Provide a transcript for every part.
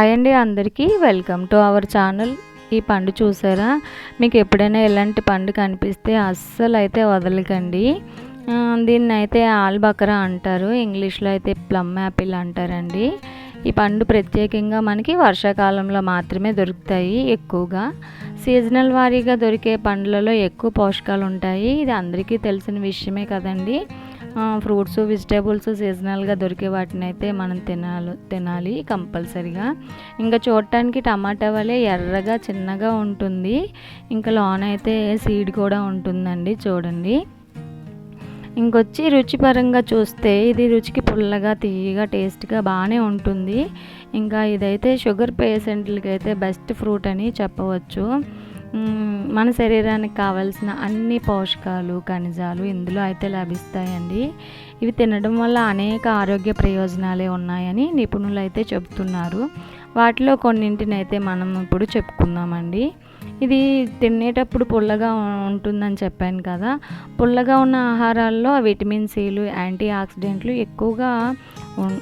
Hi అండి అందరికీ. Welcome to our channel ఈ పండు చూసారా? మీకు ఎప్పుడైనా ఇలాంటి పండు కనిపిస్తే అస్సలు అయితే వదలకండి. దీన్ని అయితే ఆల్బకరా అంటారు. ఇంగ్లీష్లో అయితే ప్లమ్ యాపిల్ అంటారండి. ఈ పండు ప్రత్యేకంగా మనకి వర్షాకాలంలో మాత్రమే దొరుకుతాయి ఎక్కువగా. సీజనల్ వారీగా దొరికే పండ్లలో ఎక్కువ పోషకాలు ఉంటాయి ఇది అందరికీ తెలిసిన విషయమే కదండి. ఫ్రూట్స్ వెజిటేబుల్స్ సీజనల్గా దొరికే వాటిని అయితే మనం తినాలి తినాలి కంపల్సరిగా. ఇంకా చూడటానికి టమాటా వలె ఎర్రగా చిన్నగా ఉంటుంది. ఇంకా లోన అయితే సీడ్ కూడా ఉంటుందండి చూడండి. ఇంకొచ్చి రుచిపరంగా చూస్తే ఇది రుచికి పుల్లగా తీయగా టేస్ట్గా బాగానే ఉంటుంది. ఇంకా ఇదైతే షుగర్ పేషెంట్లకి అయితే బెస్ట్ ఫ్రూట్ అని చెప్పవచ్చు. మన శరీరానికి కావాల్సిన అన్ని పోషకాలు ఖనిజాలు ఇందులో అయితే లభిస్తాయండి. ఇవి తినడం వల్ల అనేక ఆరోగ్య ప్రయోజనాలే ఉన్నాయని నిపుణులు అయితే చెబుతున్నారు. వాటిలో కొన్నింటిని అయితే మనం ఇప్పుడు చెప్పుకుందామండి. ఇది తినేటప్పుడు పుల్లగా ఉంటుందని చెప్పాను కదా. పుల్లగా ఉన్న ఆహారాల్లో విటమిన్ సిలు యాంటీ ఆక్సిడెంట్లు ఎక్కువగా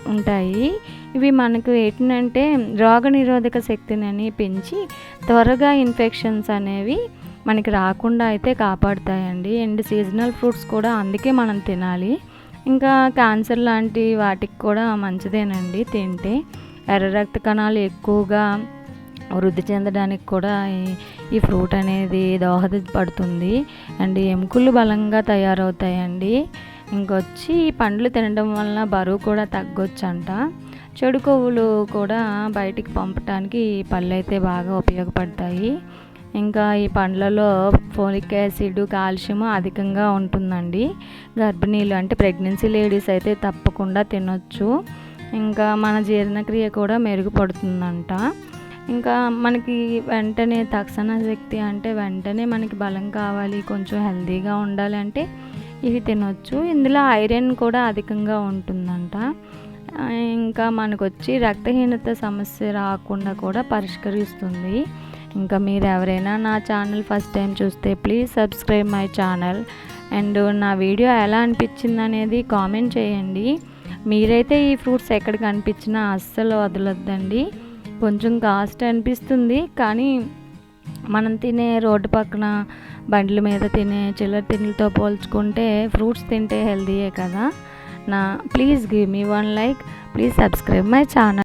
ఉంటాయి. ఇవి మనకు ఏంటంటే రోగనిరోధక శక్తిని పెంచి త్వరగా ఇన్ఫెక్షన్స్ అనేవి మనకి రాకుండా అయితే కాపాడుతాయండి. అండ్ సీజనల్ ఫ్రూట్స్ కూడా అందుకే మనం తినాలి. ఇంకా క్యాన్సర్ లాంటి వాటికి కూడా మంచిదేనండి తింటే. ఎర్ర రక్త కణాలు ఎక్కువగా వృద్ధి చెందడానికి కూడా ఈ ఫ్రూట్ అనేది దోహదపడుతుంది. అండ్ ఎముకలు బలంగా తయారవుతాయండి. ఇంకొచ్చి ఈ పండ్లు తినడం వలన బరువు కూడా తగ్గొచ్చంట. చెడు కొవ్వులు కూడా బయటికి పంపటానికి ఈ పళ్ళు అయితే బాగా ఉపయోగపడతాయి. ఇంకా ఈ పండ్లలో ఫోలిక్ యాసిడ్ కాల్షియం అధికంగా ఉంటుందండి. గర్భిణీలు అంటే ప్రెగ్నెన్సీ లేడీస్ అయితే తప్పకుండా తినొచ్చు. ఇంకా మన జీర్ణక్రియ కూడా మెరుగుపడుతుందంట. ఇంకా మనకి వెంటనే తక్షణ శక్తి అంటే వెంటనే మనకి బలం కావాలి కొంచెం హెల్తీగా ఉండాలి అంటే ఇవి తినొచ్చు. ఇందులో ఐరన్ కూడా అధికంగా ఉంటుందంట. ఇంకా మనకు వచ్చి రక్తహీనత సమస్య రాకుండా కూడా పరిష్కరిస్తుంది. ఇంకా మీరు ఎవరైనా నా ఛానల్ ఫస్ట్ టైం చూస్తే please subscribe my channel. And నా వీడియో ఎలా అనిపించింది అనేది కామెంట్ చేయండి. మీరైతే ఈ ఫ్రూట్స్ ఎక్కడ కనిపించినా అస్సలు వదలొద్దండి. కొంచెం కాస్ట్ అనిపిస్తుంది కానీ మనం తినే రోడ్డు పక్కన బండ్ల మీద తినే చిల్లర తిండితో పోల్చుకుంటే ఫ్రూట్స్ తింటే హెల్దీయే కదా. నా please give me one like please subscribe my channel